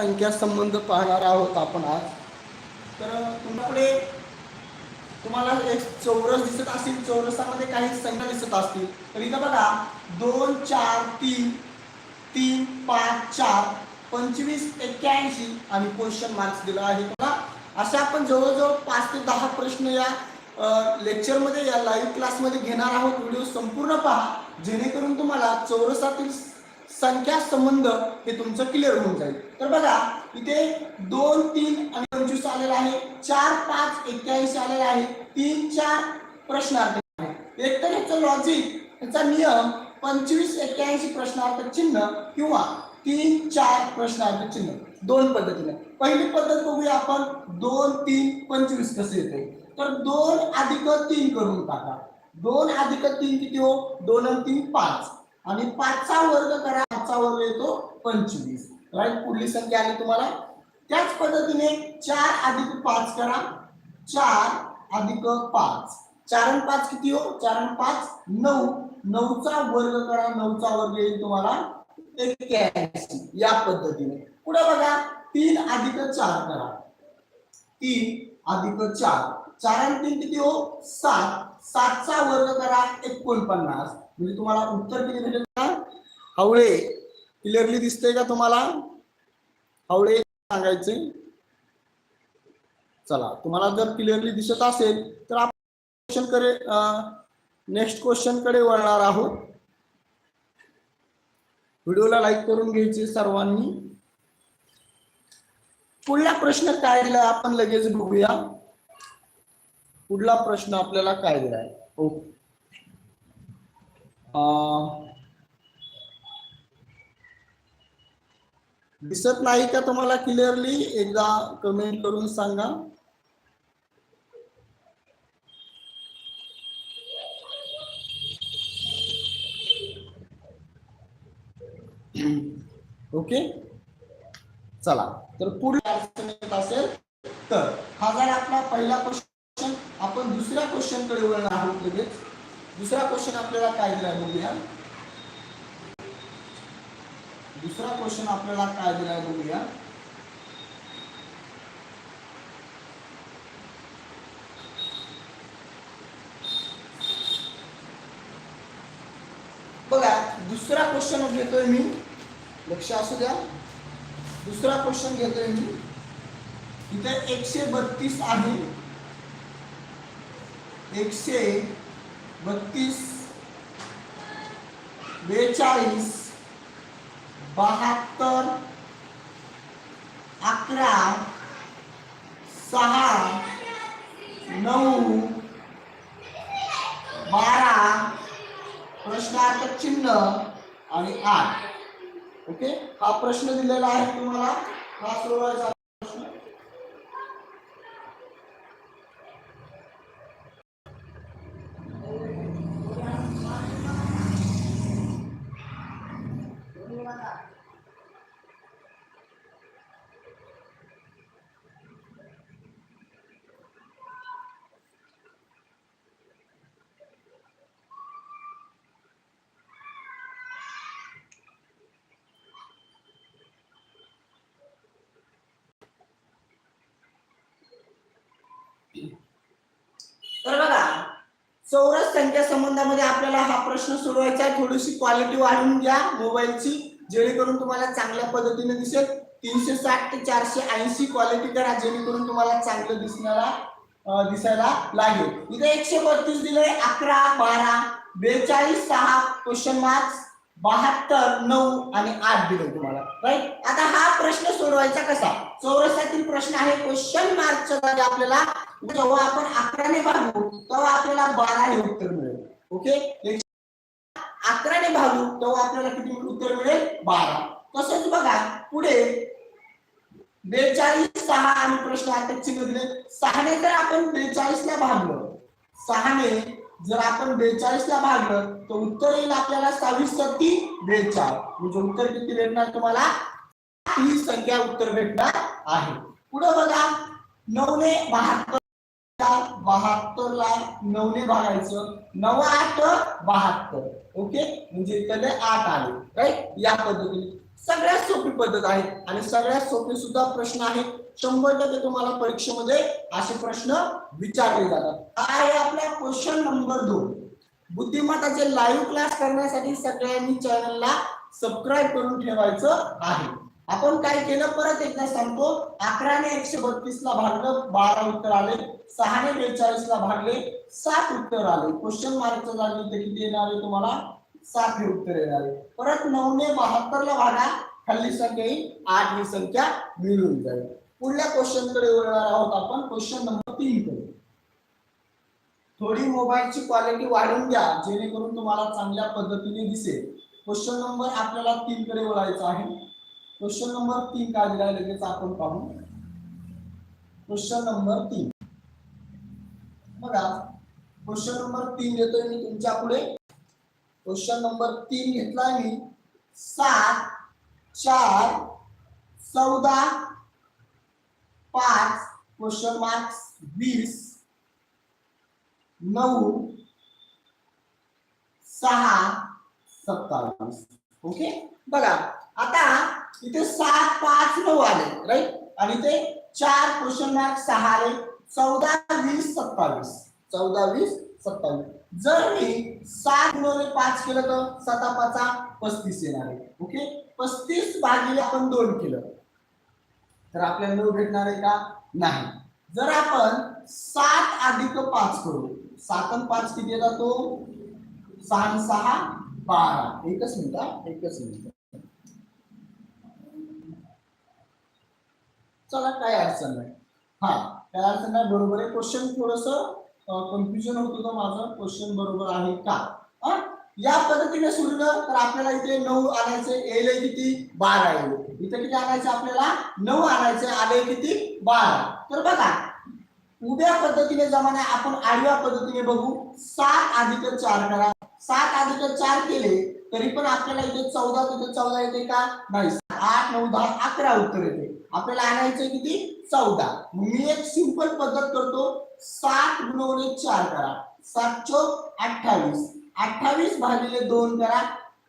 संख्या संबंध पाहणार आहोत आपण आज. तर तुमच्याकडे तुम्हाला एक चौरस दिसत असतील चौरसामध्ये काही संख्या दिसत असतील. तर इथं बघा दोन चार तीन तीन पाच चार पंचवीस एक्क्याऐंशी आणि क्वेश्चन मार्क्स दिला आहे. बघा अशा आपण जवळजवळ पाच ते दहा प्रश्न या लेक्चरमध्ये या लाईव्ह क्लासमध्ये घेणार आहोत. व्हिडिओ संपूर्ण पहा. जेणेकरून तुम्हाला चौरसातील संख्या संबंध हे तुमचं क्लिअर होऊन जाईल. तर बघा इथे दोन तीन आणि पंचवीस आलेला आहे. चार पाच एक्क्याऐंशी आलेला आहे. तीन चार प्रश्नार्थ आहे एक तर याचं लॉजिक याचा नियम पंचवीस एक्क्याऐंशी प्रश्नार्थ चिन्ह किंवा तीन चार प्रश्नार्थ चिन्ह. दोन पद्धतीने. पहिली पद्धत बघूया आपण. दोन तीन पंचवीस कसे येते तर दोन अधिक तीन करून टाका. दोन अधिक तीन किती हो? दोन तीन पाच. आणि पाचचा वर्ग करा पाचचा वर्ग येतो पंचवीस. राईट पुढली संख्या आली तुम्हाला? त्याच पद्धतीने चार अधिक पाच करा. चार अधिक पाच. चार आणि पाच किती हो? चार आणि पाच नऊ. नऊचा वर्ग करा नऊचा वर्ग येईल तुम्हाला एक्क्याऐंशी. या पद्धतीने. पुढे बघा तीन अधिक चार करा. तीन अधिक चार. चार आणि तीन किती हो? सात. सातचा वर्ग करा एकोणपन्नास. म्हणजे तुम्हाला उत्तर किती भेटेल का हावळे. क्लिअरली दिसतंय का तुम्हाला? हावळे सांगायचे. चला तुम्हाला जर क्लिअरली दिसत असेल तर आपण क्वेश्चन नेक्स्ट क्वेश्चनकडे वळणार आहोत. व्हिडिओला लाईक करून घ्यायचे सर्वांनी. पुढला प्रश्न काय दिला आपण लगेच बघूया. पुढला प्रश्न आपल्याला काय दिलाय? ओके. दिसत नाही का तुम्हाला क्लिअरली एकदा कमेंट करून सांगा. ओके? चला. तर पुढे अडचण असेल तर हा जर आपला पहिला क्वेश्चन आपण दुसऱ्या क्वेश्चनकडे वळणार आहोत लगेच. दुसरा क्वेश्चन आपल्याला काय दिला बघूया. दुसरा क्वेश्चन आपल्याला काय दिलाय बघूया. बघा दुसरा क्वेश्चन घेतोय मी. लक्ष असू द्या. दुसरा क्वेश्चन घेतोय मी. इथे एकशे बत्तीस आहे. एकशे बत्तीस बेचाळीस बहात्तर अकरा सहा नऊ बारा प्रश्नार्थ चिन्ह आणि आठ. ओके? हा प्रश्न दिलेला आहे तुम्हाला. हा सोडवायचा प्रश्न तर बघा चौरस संख्या संबंधामध्ये आपल्याला हा प्रश्न सोडवायचा आहे. थोडीशी क्वालिटी वाढवून घ्या मोबाईलची जेणेकरून तुम्हाला चांगल्या पद्धतीने दिसेल. तीनशे साठ ते चारशे ऐंशी क्वालिटी करा जेणेकरून तुम्हाला चांगलं दिसणारा दिसायला लागेल. इथे एकशे बत्तीस दिले अकरा बारा बेचाळीस सहा क्वेश्चन मार्क्स बहात्तर नऊ आणि आठ दिले तुम्हाला. राईट आता हा प्रश्न सोडवायचा कसा? चौरसातील प्रश्न आहे क्वेश्चन मार्कच्या जागी आपल्याला जेव्हा आपण अकराने भागू तेव्हा आपल्याला बारा हे उत्तर मिळेल. ओके अकराने भागू तेव्हा आपल्याला किती उत्तर मिळेल? बारा. तसंच बघा पुढे बेचाळीस सहा आणि प्रश्न आता मधले सहाने जर आपण बेचाळीस ला भागलं. सहाने जर आपण बेचाळीस ला भागलं तर उत्तर येईल आपल्याला सव्वीस सत्ती बेचाळीस म्हणजे उत्तर किती भेटणार तुम्हाला? ही संख्या उत्तर भेटणार आहे. पुढे बघा नऊने बहात्तर बहात्तर ला नऊने भागायचं. नऊ आठ बहात्तर. ओके म्हणजे इथले आठ आले. राईट या पद्धतीने. सगळ्यात सोपी पद्धत आहे. आणि सगळ्यात सोपी सुद्धा प्रश्न आहेत. शंभर टक्के तुम्हाला परीक्षेमध्ये असे प्रश्न विचारले जातात. काय आहे आपला क्वेश्चन नंबर दोन. बुद्धिमत्ताचे लाईव्ह क्लास करण्यासाठी सगळ्यांनी चॅनलला सबस्क्राईब करून ठेवायचं आहे. आपण काय केलं? परत एकदा सांगतो. अकराने एकशे बत्तीस ला भागलं बारा उत्तर आले सहाने बेचाळीस ला भागले सात उत्तर आले. क्वेश्चन मार्कचं जागी इथे किती येणार आहे तुम्हाला? सात हे उत्तर येणार आहे. परत नऊने बहात्तर ला भागा. खाली संख्या येईल. आठ ही संख्या मिळून जाईल. पुढल्या क्वेश्चनकडे वळणार आहोत आपण. क्वेश्चन नंबर तीन कडे. थोडी मोबाईलची क्वालिटी वाढवून द्या जेणेकरून तुम्हाला चांगल्या पद्धतीने दिसेल. क्वेश्चन नंबर आपल्याला तीन कडे वळायचा आहे. क्वेश्चन नंबर तीन काय दिलाय लगेच आपण पाहू. क्वेश्चन नंबर तीन. बघा क्वेश्चन नंबर तीन देतोय मी तुमच्यापुढे. क्वेश्चन नंबर तीन घेतलाय मी. सात चार चौदा पाच क्वेश्चन मार्क्स वीस नऊ सहा सत्तावीस. ओके? बघा आता इथे सात पाच नऊ आले राईट आणि ते चार क्वेश्चन मार्क सहा आले. चौदा वीस सत्तावीस. चौदा वीस सत्तावीस. जर मी सात गुणवले पाच केलं तर सता पाचा पस्तीस येणार आहे. ओके पस्तीस भागिले आपण दोन केलं. तर आपल्याला नऊ भेटणार आहे का? नाही. जर आपण सात अधिक पाच करू सात आणि पाच किती येतात तो? सहा सहा बारा. एकच मिनिट एकच मिनिट. चला काय अडचण नाही. हा काय अडचण नाही बरोबर आहे. क्वेश्चन थोडस कन्फ्युजन होत होतं माझं. क्वेश्चन बरोबर आहे का? हा या पद्धतीने सोडलं तर आपल्याला इथे नऊ आणायचे. येईल किती? बारा येऊ इथे किती आणायचे आपल्याला? नऊ आणायचे. आले किती? बारा. तर बघा उभ्या पद्धतीने जमाने आपण आडव्या पद्धतीने बघू. सात अधिक चार करा. सात अधिक चार केले तरी पण आपल्याला इथे चौदा तिथे चौदा येते का? नाही. आठ नऊ दहा अकरा उत्तर येते. आपल्याला आणायचं किती? चौदा. मी एक सिंपल पद्धत करतो. सात गुणवले चार करा. सात चोक अठ्ठावीस. अठ्ठावीस भागिले दोन करा.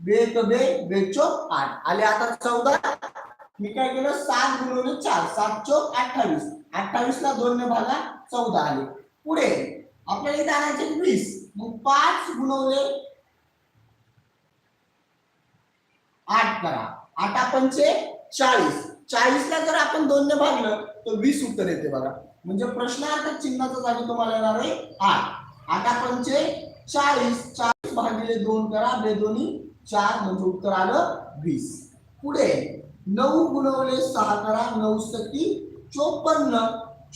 बे क बे बेचोक आठ. आले आता चौदा. मी काय केलं? सात गुणवले चार. सात चोक अठ्ठावीस. अठ्ठावीस ला दोन ने भागा चौदा आले. पुढे. आपल्याला इथे आणायचे वीस. मग पाच गुणवले आठ करा. आठ पंचे चाळीस. चाळीसला जर आपण दोन ने भागलं तर वीस उत्तर येते बघा. म्हणजे प्रश्नार्थ चिन्हाचा जागी तुम्हाला येणार आहे आठ. आठा पंचे चाळीस. चाळीस भागिले दोन करा बेदोनी चार म्हणजे उत्तर आलं वीस. पुढे नऊ गुणवले सहा करा नऊ सती चोपन्न.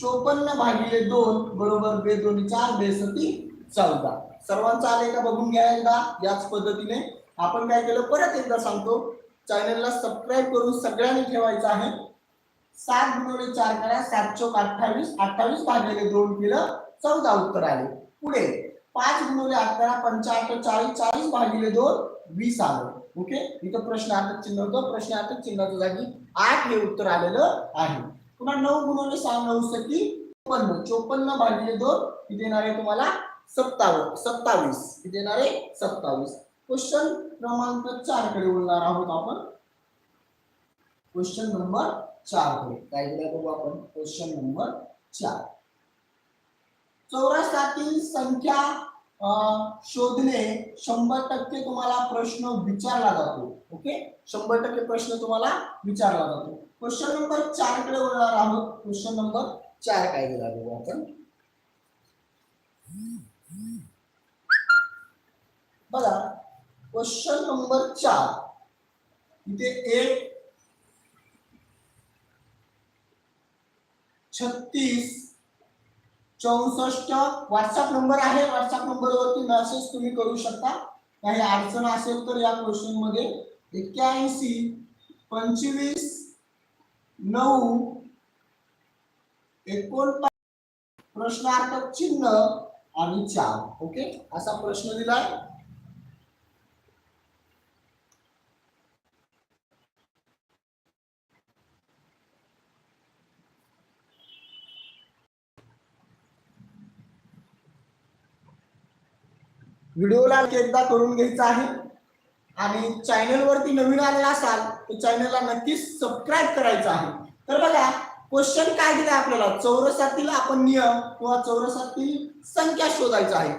चोपन्न भागिले दोन बरोबर बेदोनी चार बेसती चौदा. सर्वांचा आले का? बघून घ्या एकदा याच पद्धतीने. आपण काय केलं? परत एकदा सांगतो. चॅनलला सबस्क्राईब करून सगळ्यांनी ठेवायचं आहे. सात गुणवले चार करा सात चौक अठ्ठावीस अठ्ठावीस भागिले दोन केलं चौदा उत्तर आले. पुढे पाच गुणवले अकरा पंचाहत्तर चाळीस चाळीस भागिले दोन वीस आलं. ओके? इथं प्रश्नार्थक चिन्ह होतं प्रश्नार्थक चिन्हाच्या जागी आठ हे उत्तर आलेलं आहे. पुन्हा नऊ गुणवले सहा नऊ सकी चोपन्न. चोपन्न भागिले दोन किती येणार आहे तुम्हाला सत्तावन्न सत्तावीस. किती येणार आहे सत्तावीस. क्वेश्चन क्रमांक चारकडे बोलणार आहोत आपण. क्वेश्चन नंबर चारकडे. काय दिलाय बघू आपण? क्वेश्चन नंबर चार. चौरसातील संख्या शोधणे शंभर टक्के तुम्हाला प्रश्न विचारला जातो. ओके शंभर टक्के प्रश्न तुम्हाला विचारला जातो. क्वेश्चन नंबर चारकडे बोलणार आहोत. क्वेश्चन नंबर चार काय दिला बघू आपण? बघा. क्वेश्चन नंबर चार. इथे एक छत्तीस चौसष्ट व्हॉट्सअप नंबर आहे. व्हॉट्सअप नंबरवरती मेसेज तुम्ही करू शकता. काही अडचण असेल तर या क्वेश्चनमध्ये एक्क्याऐंशी पंचवीस नऊ एकोणपन्नास प्रश्नार्थक चिन्ह आणि चार. ओके? असा प्रश्न दिलाय. व्हिडिओला एकदा करून घ्यायचा आहे. आणि चॅनलवरती नवीन आलेला असाल तर चॅनलला नक्कीच सबस्क्राईब करायचं आहे. तर बघा क्वेश्चन काय दिलं आपल्याला? चौरसातील आपण नियम किंवा चौरसातील संख्या शोधायचा आहे.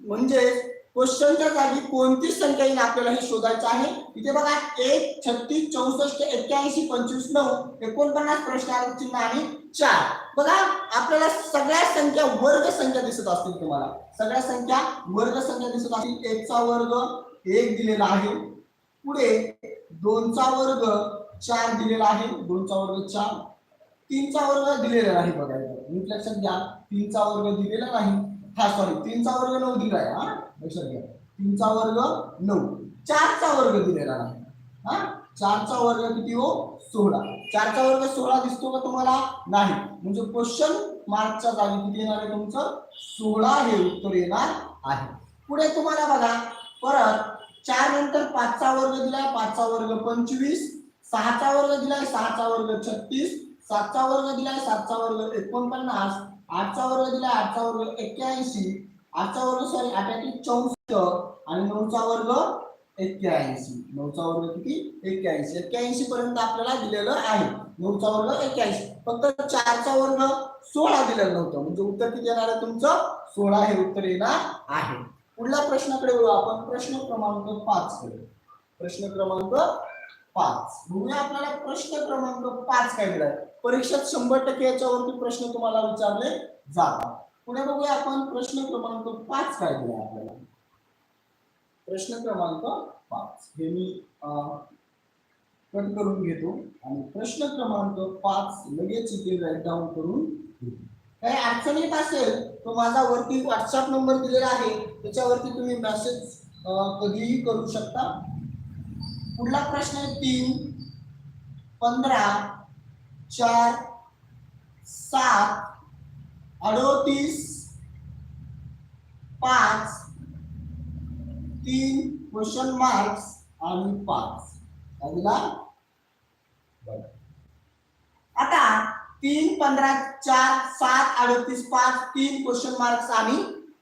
म्हणजे क्वेश्चनच्या जागी कोणती संख्या येईल आपल्याला हे शोधायचं आहे? इथे बघा एक छत्तीस चौसष्ट एक्क्याऐंशी पंचवीस नऊ एकोणपन्नास प्रश्न चिन्ह आणि चार. बघा आपल्याला सगळ्या संख्या वर्ग संख्या दिसत असतील तुम्हाला. सगळ्या संख्या वर्ग संख्या दिसत असतील. एकचा वर्ग एक दिलेला आहे. पुढे दोनचा वर्ग चार दिलेला आहे. दोनचा वर्ग चार. तीनचा वर्ग दिलेला नाही बघा इथं. नीट लक्षात घ्या तीनचा वर्ग दिलेला नाही. हा सॉरी तीनचा वर्ग नऊ दिला आहे हा. लक्षात घ्या. तीनचा वर्ग नऊ. चारचा वर्ग दिलेला नाही. हा? चारचा वर्ग किती हो? सोळा. चारचा वर्ग सोळा दिसतो का तुम्हाला? नाही. म्हणजे क्वेश्चन मार्कच्या जागी किती येणार आहे तुमचं? सोळा हे उत्तर येणार आहे. पुढे तुम्हाला बघा. परत चार नंतर पाचचा वर्ग दिलाय पाचचा वर्ग पंचवीस सहाचा वर्ग दिलाय सहाचा वर्ग छत्तीस सातचा वर्ग दिलाय सातचा वर्ग एकोणपन्नास आठचा वर्ग दिलाय आठचा वर्ग एक्क्याऐंशी आठचा वर्ग सॉरी आठ्याऐंशी चौसष्ट आणि नऊचा वर्ग एक्क्याऐंशी. नऊचा वर्ग किती? एक्क्याऐंशी. एक्क्याऐंशी पर्यंत आपल्याला दिलेलं आहे. नऊचा वर्ग एक्क्याऐंशी. फक्त चारचा वर्ग सोळा दिलेलं नव्हतं. म्हणजे उत्तर किती येणार आहे तुमचं? सोळा हे उत्तर येणार आहे. पुढल्या प्रश्नाकडे वळू आपण. प्रश्न क्रमांक पाच कडे. प्रश्न क्रमांक पाच. म्हणून आपल्याला प्रश्न क्रमांक पाच काय दिलाय. परीक्षेत शंभर टक्के याच्यावरती प्रश्न तुम्हाला विचारले जातात. पुढे बघूया आपण प्रश्न क्रमांक पाच काय दिला आपल्याला. प्रश्न क्रमांक पाच. हे मी कट करून घेतो. आणि प्रश्न क्रमांक पाच लगेच इथे राईट डाऊन करून काही अडचण येत असेल तर माझा वरती व्हॉट्सअप नंबर दिलेला आहे. त्याच्यावरती तुम्ही मेसेज कधीही करू शकता. पुढला प्रश्न आहे तीन पंधरा चार सात अडोतीस पाच तीन क्वेश्चन मार्क्स आणि पाच. काय दिला आता तीन पंधरा चार सात अडतीस पाच तीन क्वेश्चन मार्क्स आणि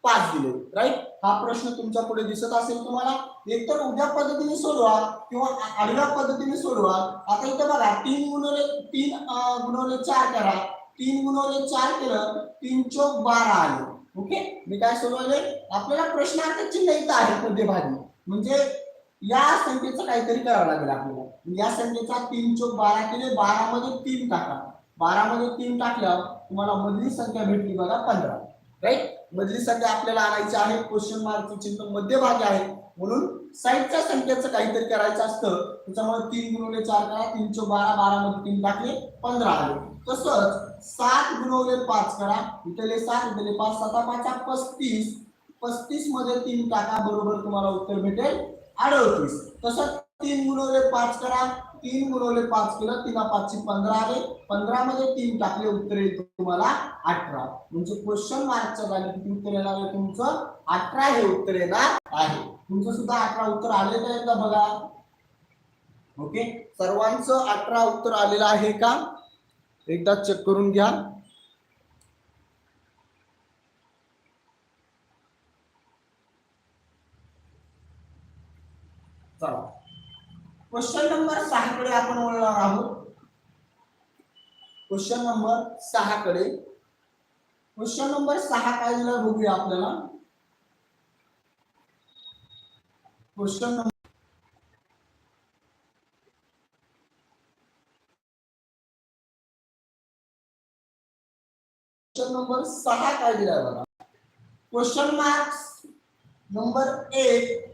पाच दिले. राईट हा प्रश्न तुमच्यापुढे दिसत असेल तुम्हाला. एकतर उभ्या पद्धतीने सोडवा किंवा आडव्या पद्धतीने सोडवा. आता इथं बघा तीन गुणवले तीन गुणवले चार करा. तीन गुणवले चार केलं तीन चौक बारा आले. ओके? मी काय सोडवलंय? आपल्याला प्रश्नार्थ चिन्ह इथं आहे मध्यभागी म्हणजे या संख्येचं काहीतरी करावं लागेल आपल्याला. म्हणजे या संख्येचा तीन चोक बारा केले बारा मध्ये तीन टाका. बारा मध्ये तीन टाकल्यावर तुम्हाला मधली संख्या भेटली बघा पंधरा. राईट मधली संख्या आपल्याला आणायची आहे क्वेश्चन मार्कचं चिन्ह मध्यभागी आहे. म्हणून साईडच्या संख्येचं काहीतरी करायचं असतं. त्याच्यामुळे तीन गुणवले चार करा तीन चो बारा बारा मध्ये तीन टाकले पंधरा आले. तसंच सात गुणवले पाच करा. इथले सात इथले पाच साता पाचा पस्तीस. पस्तीसमध्ये तीन टाका बरोबर तुम्हाला उत्तर भेटेल. अडतीस. तसंच तीन गुणवले पाच करा. तीन गुणवले पाच केलं तीन पाचशे पंधरा आले. पंधरा मध्ये तीन टाकले उत्तर येतो तुम्हाला अठरा. म्हणजे क्वेश्चन मार्कच्या जागी किती उत्तर येणार आहे तुमचं? अठरा हे उत्तर येणार आहे. तुमचं सुद्धा अठरा उत्तर आले का एकदा बघा. ओके? सर्वांचं अठरा उत्तर आलेलं आहे का? एकदा चेक करून घ्या. क्वेश्चन नंबर सहा कडे आपण वळणार आहोत. क्वेश्चन नंबर सहा कडे. क्वेश्चन नंबर सहा काय बघूया आपल्याला. क्वेश्चन नंबर क्वेश्चन नंबर सहा काय दिलाय बघा. क्वेश्चन मार्क्स नंबर एक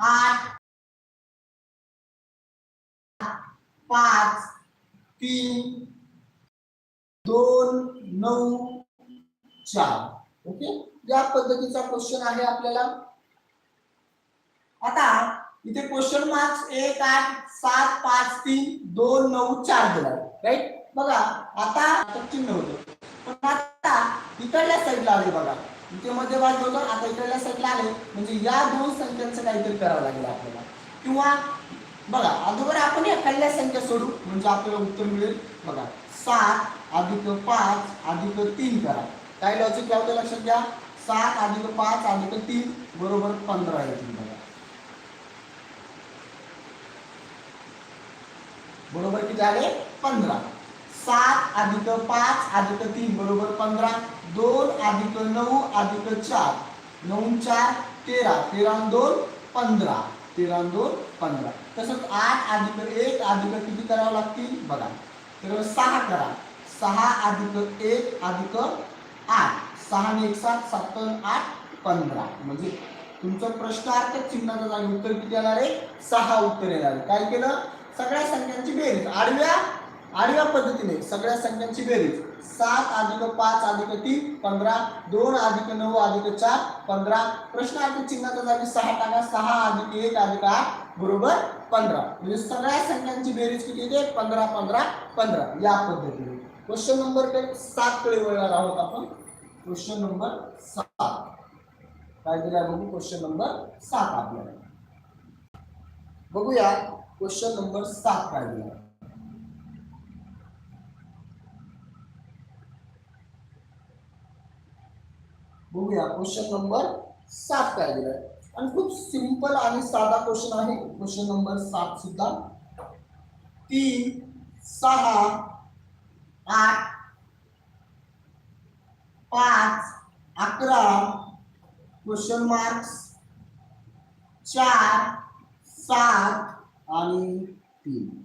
आठ पाच तीन दोन नऊ चार. ओके या पद्धतीचा क्वेश्चन आहे आपल्याला. आता इथे क्वेश्चन मार्क्स एक आठ सात पाच तीन दोन नऊ चार दिला. राईट बघा आता चिन्ह होतं पण आता इकडल्या साईडला आले बघा. इथे मध्यभागी होतो आता इकडल्या साईडला आले म्हणजे या दोन संख्यांचं काहीतरी करावं लागेल आपल्याला. किंवा बघा अगोदर आपण या संख्या सोडू म्हणजे आपल्याला उत्तर मिळेल. बघा सात अधिक पाच अधिक तीन करा. काय लॉजिक लावतो लक्षात घ्या? सात अधिक पाच अधिक तीन बरोबर पंधरा येतील बघा. बरोबर किती आले? पंधरा. सात अधिक पाच अधिक तीन बरोबर पंधरा दोन अधिक नऊ अधिक चार. नऊ चार तेरा. तेरा दोन पंधरा. तेरा दोन पंधरा. तसंच आठ अधिक एक अधिक किती करावं लागतील? बघा. तर सहा करा. सहा अधिक एक अधिक आठ. सहा आणि एक सात सात आठ पंधरा. म्हणजे तुमचं प्रश्नार्थ चिन्हाचा जागी उत्तर किती येणार आहे? सहा उत्तर येणार आहे. काय केलं? सगळ्या संख्यांची बेरीज. आडव्या आडव्या पद्धतीने सगळ्या संख्यांची बेरीज. सात अधिक पाच अधिक तीन पंधरा दोन अधिक नऊ अधिक चार पंधरा. प्रश्नार्थ चिन्हाच्या जागी सहा टाका. सहा अधिक एक अधिक आठ बरोबर पंधरा. म्हणजे सगळ्या संख्यांची बेरीज किती येते? पंधरा पंधरा पंधरा. या पद्धतीने. क्वेश्चन नंबर सात कडे वळणार आहोत आपण. क्वेश्चन नंबर सात. काय दिला बघू क्वेश्चन नंबर सात आपल्याला. बघूया क्वेश्चन नंबर सात काय दिला बघूया. क्वेश्चन नंबर सात काय दिलाय? आणि खूप सिंपल आणि साधा क्वेश्चन आहे. क्वेश्चन नंबर सात सुद्धा. तीन सहा आठ पाच अकरा. क्वेश्चन मार्क्स चार सात आणि तीन.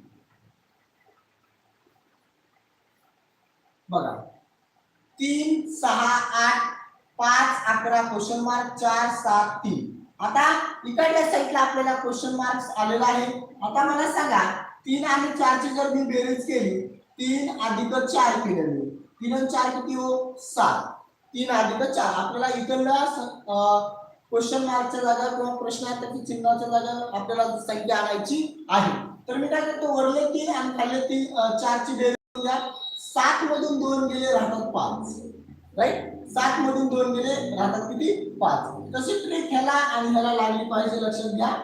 बघा. तीन सहा आठ पाच अकरा क्वेश्चन मार्क चार सात तीन. आता इकडल्या साईडला आपल्याला क्वेश्चन मार्क्स आलेला आहे आता मला सांगा तीन आणि चारची जर मी बेरीज केली तीन अधिक चार केलेली तीन आणि चार किती हो? सात. तीन अधिक चार. आपल्याला इकडल्या क्वेश्चन मार्कच्या जागा किंवा प्रश्नार्थाची चिन्हाच्या जागा आपल्याला संख्या आणायची आहे. तर मी काय करतो वरले तीन आणि खाल्ले तीन चारची बेरीज सात मधून दोन गेले राहतात पाच. राईट सात मधून दोन गेले राहतात किती? पाच. तशी ट्रेक ह्याला आणि ह्याला लागली पाहिजे लक्षात घ्या.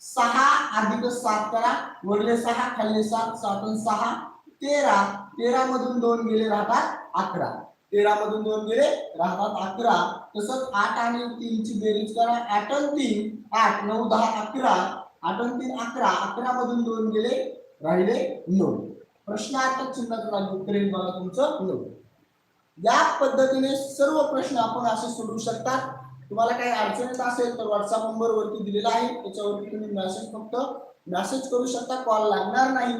सहा अधिक सात करा. वरले सहा खाल्ले सात सात सहा. तेरा. तेरा मधून दोन गेले राहतात अकरा. तेरा मधून दोन गेले राहतात अकरा. तसंच आठ आणि तीनची बेरीज करा. आठ आणि तीन आठ नऊ दहा अकरा. आठ आणि तीन अकरा. अकरा मधून दोन गेले राहिले नऊ. प्रश्नार्थक चिन्हाचं जागी उत्तर येईल बघा तुमचं नऊ. या पद्धतीने सर्व प्रश्न आपण असे सोडवू शकता. तुम्हाला काही अडचण येत असेल तर व्हॉट्सअप नंबर वरती दिलेला आहे. त्याच्यावरती तुम्ही मेसेज फक्त मेसेज करू शकता. कॉल लागणार नाही.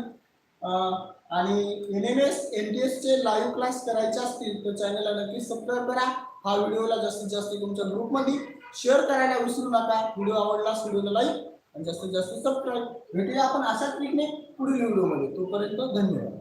आणि N M S N T S चे लाईव्ह क्लास करायचे असतील तर चॅनलला नक्की सबस्क्राईब करा. हा व्हिडिओला जास्तीत जास्त तुमच्या ग्रुपमध्ये शेअर करायला विसरू नका. व्हिडिओ आवडलास व्हिडिओला लाईक आणि जास्तीत जास्त सबस्क्राईब भेटूया आपण अशाच ट्रिकने पुढील व्हिडिओमध्ये तोपर्यंत धन्यवाद.